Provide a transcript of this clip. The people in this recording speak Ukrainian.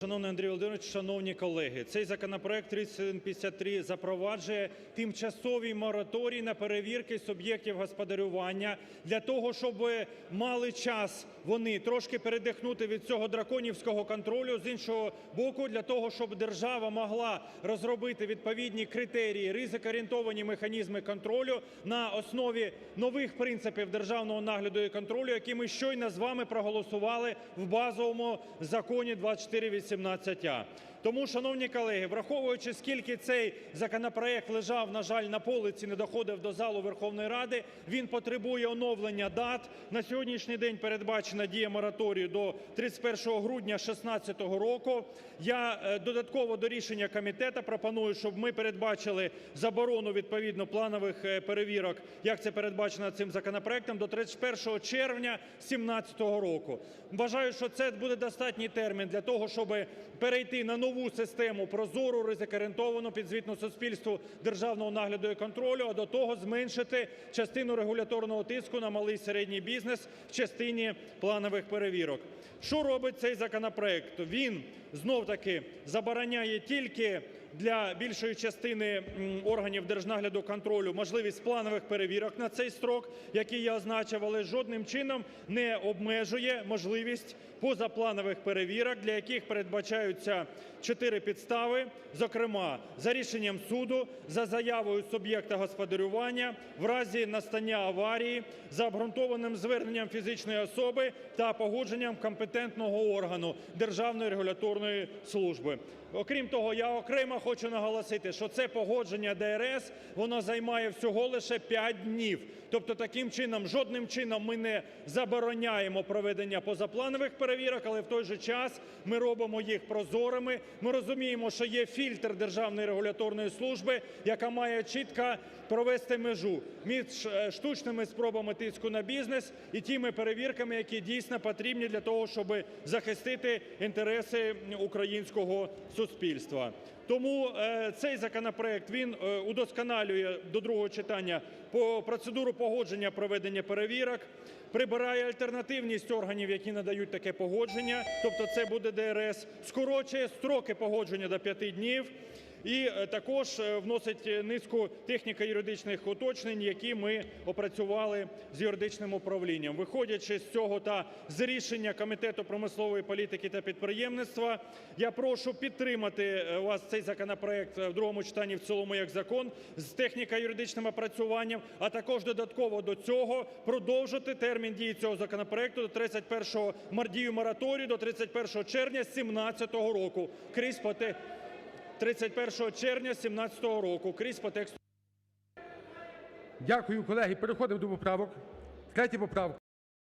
Шановний Андрій Володимирович, шановні колеги, цей законопроект 3153 запроваджує тимчасовий мораторій на перевірки суб'єктів господарювання для того, щоб мали час вони трошки передихнути від цього драконівського контролю, з іншого боку, для того, щоб держава могла розробити відповідні критерії, ризик-орієнтовані механізми контролю на основі нових принципів державного нагляду і контролю, які ми щойно з вами проголосували в базовому законі 2418а. Тому, шановні колеги, враховуючи, скільки цей законопроект лежав, на жаль, на полиці, не доходив до залу Верховної Ради, він потребує оновлення дат. На сьогоднішній день передбачена дія мораторію до 31 грудня 2016 року. Я е, додатково до рішення комітету пропоную, щоб ми передбачили заборону відповідно планових е, перевірок, як це передбачено цим законопроектом, до 31 червня 2017 року. Вважаю, що це буде достатній термін для того, щоб перейти на нову систему прозору, ризик-орієнтовану, підзвітну суспільству державного нагляду і контролю, а до того зменшити частину регуляторного тиску на малий і середній бізнес в частині планових перевірок. Що робить цей законопроект? Він знов-таки забороняє тільки для більшої частини органів держнагляду контролю можливість планових перевірок на цей строк, який я означив, але жодним чином не обмежує можливість позапланових перевірок, для яких передбачаються чотири підстави, зокрема за рішенням суду, за заявою суб'єкта господарювання, в разі настання аварії, за обґрунтованим зверненням фізичної особи та погодженням компетентного органу Державної регуляторної служби. Окрім того, я окремо хочу наголосити, що це погодження ДРС, воно займає всього лише 5 днів. Тобто таким чином, жодним чином ми не забороняємо проведення позапланових перевірок, але в той же час ми робимо їх прозорими. Ми розуміємо, що є фільтр Державної регуляторної служби, яка має чітко провести межу між е, штучними спробами тиску на бізнес і тими перевірками, які дійсно потрібні для того, щоб захистити інтереси українського суспільства. Тому е, цей законопроект він е, удосконалює до другого читання процедуру погодження проведення перевірок, прибирає альтернативність органів, які надають таке погодження, тобто це буде ДРС, скорочує строки погодження до 5 днів. І е, також е, вносить низку техніко-юридичних уточнень, які ми опрацювали з юридичним управлінням. Виходячи з цього та з рішення Комітету промислової політики та підприємництва, я прошу підтримати е, вас цей законопроект в другому читанні в цілому як закон з техніко-юридичним опрацюванням, а також додатково до цього продовжити термін дії цього законопроекту до 31 мардію мораторію до 31 червня 2017 року. Крізь по те- 31 червня 2017 року крізь по тексту Дякую, колеги. Переходимо до поправок. 3 поправка.